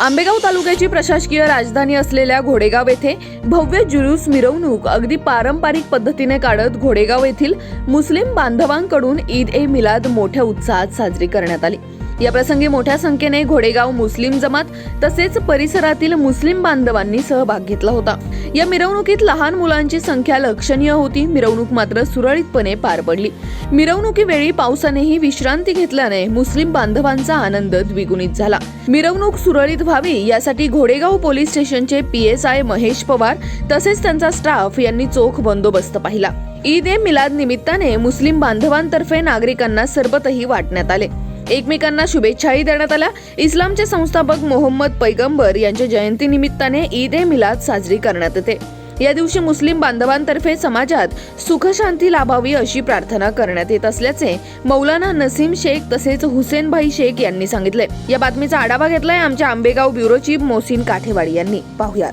आंबेगाव तालुक्याची प्रशासकीय राजधानी असलेल्या घोडेगाव येथे भव्य जुलूस मिरवणूक अगदी पारंपरिक पद्धतीने काढत घोडेगाव येथील मुस्लिम बांधवांकडून ईद ए मिलाद मोठ्या उत्साहात साजरी करण्यात आली. या प्रसंगी मोठ्या संख्येने घोडेगाव मुस्लिम जमात तसेच परिसरातील मुस्लिम बांधवांनी सहभाग घेतला होता. या मिरवणुकीत लहान मुलांची संख्या लक्षणीय होती. मिरवणूक मात्र सुरळीतपणे पार पडली. मिरवणुकीवेळी पावसानेही विश्रांती घेतल्याने मुस्लिम बांधवांचा आनंद द्विगुणित झाला. मिरवणूक सुरळीत व्हावी यासाठी घोडेगाव पोलीस स्टेशनचे P S I Mahesh Pawar तसेच त्यांचा स्टाफ यांनी चोख बंदोबस्त पाहिला. ईद ए मिलाद निमित्ताने मुस्लिम बांधवांतर्फे नागरिकांना सरबतही वाटण्यात आले. एकमेकांना शुभेच्छाही देण्यात आल्या. इस्लामचे संस्थापक मोहम्मद पैगंबर यांच्या जयंती निमित्ताने ईद ए मिलाद साजरी करण्यात येते. या दिवशी मुस्लिम बांधवांतर्फे समाजात सुखशांती लाभावी अशी प्रार्थना करण्यात येत असल्याचे मौलाना नसीम शेख तसेच हुसेनभाई शेख यांनी सांगितले. या बातमीचा आढावा घेतलाय आमच्या आंबेगाव ब्युरो चीफ मोहसिन काठेवाडी यांनी. पाहुयात.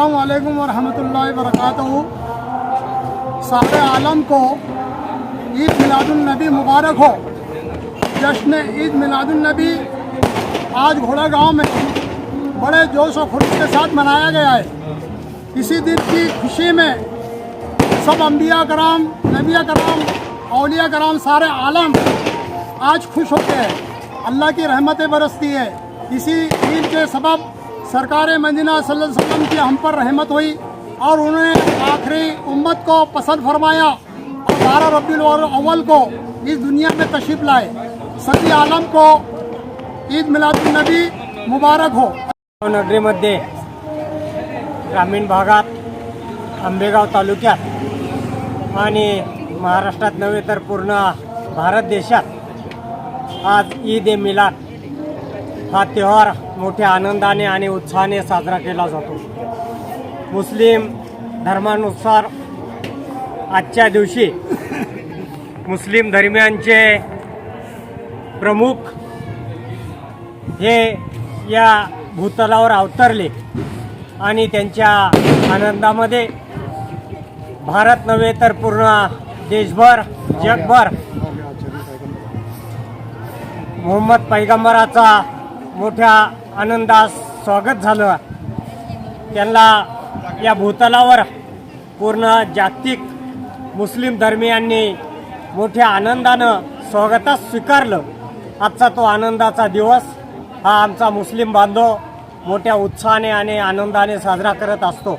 अल्लाम वरहमतुल्लाहि वरकातहू सारे आलम को ईद मिलादुलनबी मुबारक हो। जश्न ईद मिलादुलनबी आज घोड़ा गाँव में बड़े जोश और खुशी के साथ मनाया गया है। इसी दिन की खुशी में सब अम्बिया कराम, नबिया कराम अलिया कराम, सारे आलम आज खुश होते हैं। अल्लाह की रहमतें बरसती है। इसी ईद के सबब सरकार सल्लल्लाहु वसल्लम की हम पर रहमत हुई और उन्होंने आखिरी उम्मत को पसंद फरमाया और बारह रबी अव्वल को इस दुनिया में तशरीफ़ लाए। सभी आलम को ईद मिलादुलनबी मुबारक हो। नगरीमध्ये ग्रामीण भागात, आंबेगाव तालुक्यात आणि महाराष्ट्रात नव्हे तर पूर्ण भारत देशात आज ईद ए मिलाद हा त्योहार मोठ्या आनंदाने आणि उत्साहाने साजरा केला जातो. मुस्लिम धर्मानुसार आजच्या दिवशी मुस्लिम धर्मियांचे प्रमुख हे या भूतलावर अवतरले आणि त्यांच्या आनंदामध्ये भारत नव्हे तर पूर्ण देशभर जगभर मोहम्मद पैगंबराचा मोठ्या आनंदास स्वागत झालं. त्यांना या भूतलावर पूर्ण जागतिक मुस्लिम धर्मियांनी मोठ्या आनंदानं स्वागतास स्वीकारलं. आजचा तो आनंदाचा दिवस हा आमचा मुस्लिम बांधव मोठ्या उत्साहाने आणि आनंदाने साजरा करत असतो.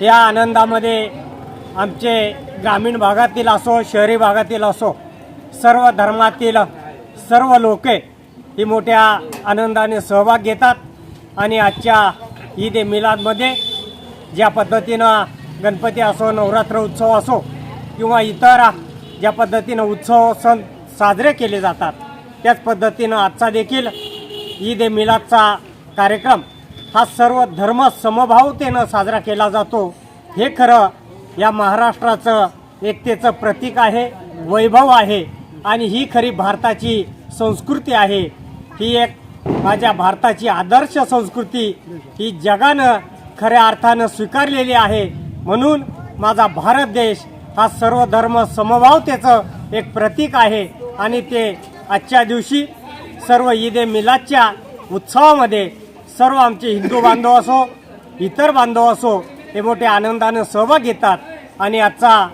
या आनंदामध्ये आमचे ग्रामीण भागातील असो शहरी भागातील असो सर्व धर्मातील सर्व लोके ही मोठ्या आनंदाने सहभाग घेतात. आणि आजच्या ईद ए मिलादमध्ये ज्या पद्धतीनं गणपती असो नवरात्र उत्सव असो किंवा इतर ज्या पद्धतीनं उत्सव सण साजरे केले जातात त्याच पद्धतीनं आजचा देखील ईद ए मिलादचा कार्यक्रम हा सर्व धर्म समभावतेनं साजरा केला जातो. हे खरं या महाराष्ट्राचं एकतेचं प्रतीक आहे वैभव आहे आणि ही खरी भारताची संस्कृती आहे. ही एक माझ्या भारताची आदर्श संस्कृती ही जगानं खऱ्या अर्थानं स्वीकारलेली आहे. म्हणून माझा भारत देश हा सर्व धर्म समभावतेचं एक प्रतीक आहे. आणि ते आजच्या दिवशी सर्व ईद ए मिलादच्या उत्सवामध्ये सर्व आमचे हिंदू बांधव असो इतर बांधव असो हे मोठ्या आनंदानं सहभाग घेतात. आणि आजचा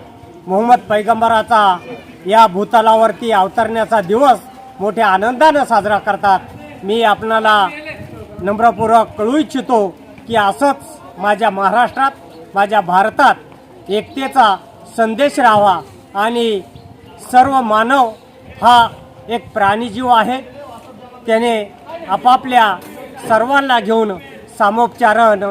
मोहम्मद पैगंबराचा या भूतलावरती अवतरण्याचा दिवस मोठ्या आनंदानं साजरा करतात. मी आपणाला नम्रपूर्वक कळू इच्छितो की असंच माझ्या महाराष्ट्रात माझ्या भारतात एकतेचा संदेश राहावा आणि सर्व मानव हा एक प्राणीजीव आहे. त्याने आपापल्या सर्वांना घेऊन सामोपचारण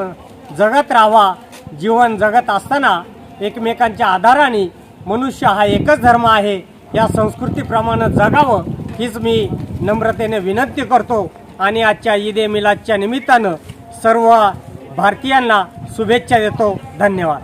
जगत राहावा. जीवन जगत असताना एकमेकांच्या आधाराने मनुष्य हा एकच धर्म आहे. या संस्कृतीप्रमाणे जगावं हीच मी नम्रतेने विनंती करतो आणि आजच्या ईद ए मिलादच्या निमित्तानं सर्व भारतीयांना शुभेच्छा देतो. धन्यवाद.